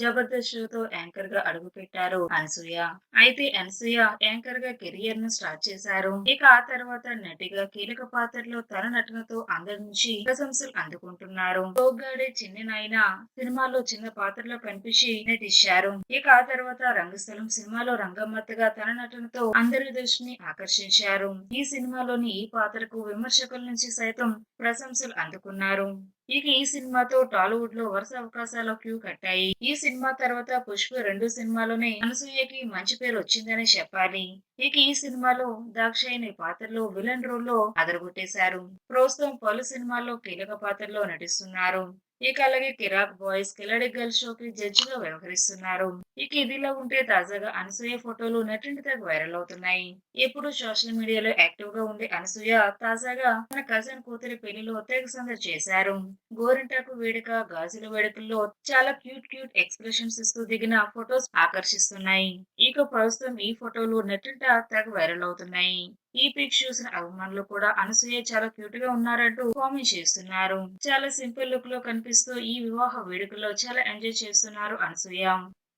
Jabardasth షోతో యాంకర్గా అడుగు పెట్టారు అనసూయ. అయితే అనసూయ యాంకర్గా కెరియర్ను స్టార్ట్ చేశారు. ఇక ఆ తర్వాత నటిగా కీలక పాత్రలో తన నటనతో అందరి నుంచి ప్రశంసలు అందుకుంటున్నారు. తోగ్గాడే చిన్న నాయన సినిమాలో చిన్న పాత్రలో కనిపించి నటించారు. ఇక ఆ తర్వాత రంగస్థలం సినిమాలో రంగమ్మత్తగా తన నటనతో అందరి దృష్టిని ఆకర్షించారు. ఈ సినిమాలోని ఈ పాత్రకు విమర్శకుల నుంచి సైతం ప్రశంసలు అందుకున్నారు. ఇక ఈ సినిమాతో టాలీవుడ్లో వరుస అవకాశాలు క్యూ కట్టాయి. ఈ సినిమా తర్వాత పుష్ప రెండు సినిమాలోనే అనసూయకి మంచి పేరు వచ్చిందని చెప్పాలి. ఇక ఈ సినిమాలో దాక్షాయని పాత్రలో విలన్ రోల్లో అదరగొట్టేశారు. ప్రస్తుతం పలు సినిమాల్లో కీలక పాత్రలో నటిస్తున్నారు. ఇక అలాగే కిరాక్ బాయ్స్ కిలాడి గర్ల్ జడ్జ్గా వ్యవహరిస్తున్నారు. ఇక ఇదిలా ఉంటే తాజాగా అనసూయ ఫోటోలు నటింటి తెగ వైరల్ అవుతున్నాయి. ఎప్పుడు సోషల్ మీడియాలో యాక్టివ్గా ఉండే అనసూయ తాజాగా తన కజిన్ కూతురి పెళ్ళిలో తెగ సందడి చేశారు. గోరింటాకు వేడుక గాజుల వేడుకల్లో చాలా క్యూట్ క్యూట్ ఎక్స్ప్రెషన్స్ ఇస్తూ దిగిన ఫొటోస్ ఆకర్షిస్తున్నాయి. ఇక ప్రస్తుతం ఈ ఫోటోలు నెట్టింట తెగ వైరల్ అవుతున్నాయి. ఈ పిక్ చూసిన అభిమానులు కూడా అనసూయ చాలా క్యూట్గా ఉన్నారంటూ కామెంట్ చేస్తున్నారు. చాలా సింపుల్ లుక్లో కనిపిస్తూ ఈ వివాహ వేడుకలో చాలా ఎంజాయ్ చేస్తున్నారు అనసూయ.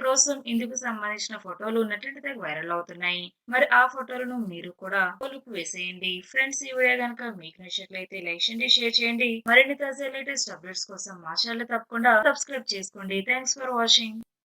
ప్రస్తుతం ఇందుకు సంబంధించిన ఫోటోలు నటింటి వైరల్ అవుతున్నాయి. మరి ఆ ఫోటోలను మీరు కూడా లుక్ వేసేయండి. ఫ్రెండ్స్ ఈ వీడియో కనుక మీకు నచ్చినట్లయితే లైక్ చేయండి షేర్ చేయండి. మరిన్ని తాజా లేటెస్ట్ అప్డేట్స్ కోసం మా ఛానల్ తప్పకుండా సబ్స్క్రైబ్ చేసుకోండి. Thanks for watching.